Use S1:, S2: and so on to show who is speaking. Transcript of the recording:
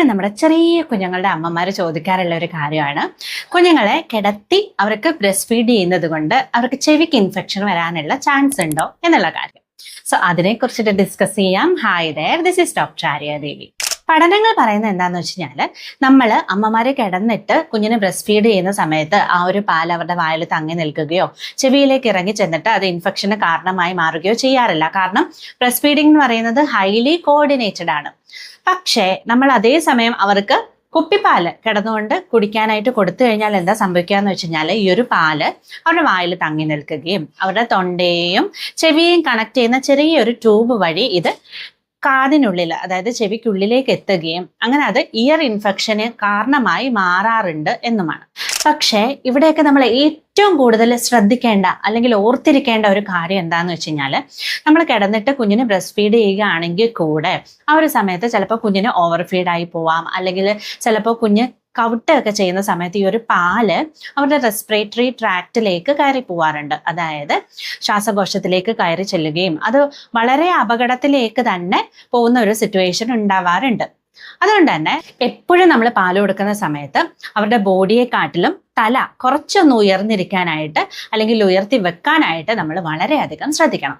S1: എപ്പോഴും നമ്മുടെ ചെറിയ കുഞ്ഞുങ്ങളുടെ അമ്മമാർ ചോദിക്കാറുള്ള ഒരു കാര്യമാണ്. കുഞ്ഞുങ്ങളെ കിടത്തി അവർക്ക് ബ്രസ്റ്റ് ഫീഡ് ചെയ്യുന്നത് കൊണ്ട് അവർക്ക് ചെവിക്ക് ഇൻഫെക്ഷൻ വരാനുള്ള ചാൻസ് ഉണ്ടോ എന്നുള്ള കാര്യം. സോ അതിനെക്കുറിച്ചിട്ട് ഡിസ്കസ് ചെയ്യാം. Hi there this is doctor Arya Devi. പഠനങ്ങൾ പറയുന്നത് എന്താന്ന് വെച്ച് കഴിഞ്ഞാൽ നമ്മൾ അമ്മമാരെ കിടന്നിട്ട് കുഞ്ഞിനെ ബ്രസ്റ്റ് ഫീഡ് ചെയ്യുന്ന സമയത്ത് ആ ഒരു പാൽ അവരുടെ വായിൽ തങ്ങി നിൽക്കുകയോ ചെവിയിലേക്ക് ഇറങ്ങി ചെന്നിട്ട് അത് ഇൻഫെക്ഷന് കാരണമായി മാറുകയോ ചെയ്യാറില്ല. കാരണം ബ്രസ്റ്റ് ഫീഡിംഗ് എന്ന് പറയുന്നത് ഹൈലി കോർഡിനേറ്റഡ് ആണ്. പക്ഷേ നമ്മൾ അതേ സമയം അവർക്ക് കുപ്പിപ്പാൽ കിടന്നുകൊണ്ട് കുടിക്കാനായിട്ട് കൊടുത്തു കഴിഞ്ഞാൽ എന്താ സംഭവിക്കുക എന്ന് വെച്ച് കഴിഞ്ഞാൽ ഈ ഒരു പാൽ അവരുടെ വായിൽ തങ്ങി നിൽക്കുകയും അവരുടെ തൊണ്ടയെയും ചെവിയെയും കണക്ട് ചെയ്യുന്ന ചെറിയൊരു ട്യൂബ് വഴി ഇത് കാതിനുള്ളിൽ അതായത് ചെവിക്കുള്ളിലേക്ക് എത്തുകയും അങ്ങനെ അത് ഇയർ ഇൻഫെക്ഷന് കാരണമായി മാറാറുണ്ട് എന്നുമാണ്. പക്ഷേ ഇവിടെയൊക്കെ നമ്മൾ ഏറ്റവും കൂടുതൽ ശ്രദ്ധിക്കേണ്ട അല്ലെങ്കിൽ ഓർത്തിരിക്കേണ്ട ഒരു കാര്യം എന്താണെന്ന് വെച്ച് കഴിഞ്ഞാൽ നമ്മൾ കിടന്നിട്ട് കുഞ്ഞിനെ ബ്രസ്റ്റ് ഫീഡ് ചെയ്യുകയാണെങ്കിൽ കൂടെ ആ ഒരു സമയത്ത് ചിലപ്പോൾ കുഞ്ഞിന് ഓവർ ഫീഡായി പോവാം അല്ലെങ്കിൽ ചിലപ്പോൾ കുഞ്ഞ് കവിട്ടൊക്കെ ചെയ്യുന്ന സമയത്ത് ഈ ഒരു പാൽ അവരുടെ റെസ്പിറേറ്ററി ട്രാക്റ്റിലേക്ക് കയറി പോവാറുണ്ട്. അതായത് ശ്വാസകോശത്തിലേക്ക് കയറി ചെല്ലുകയും അത് വളരെ അപകടത്തിലേക്ക് തന്നെ പോകുന്ന ഒരു സിറ്റുവേഷൻ ഉണ്ടാവാറുണ്ട്. അതുകൊണ്ട് തന്നെ എപ്പോഴും നമ്മൾ പാൽ കൊടുക്കുന്ന സമയത്ത് അവരുടെ ബോഡിയെക്കാട്ടിലും തല കുറച്ചൊന്ന് ഉയർന്നിരിക്കാനായിട്ട് അല്ലെങ്കിൽ ഉയർത്തി വെക്കാനായിട്ട് നമ്മൾ വളരെയധികം ശ്രദ്ധിക്കണം.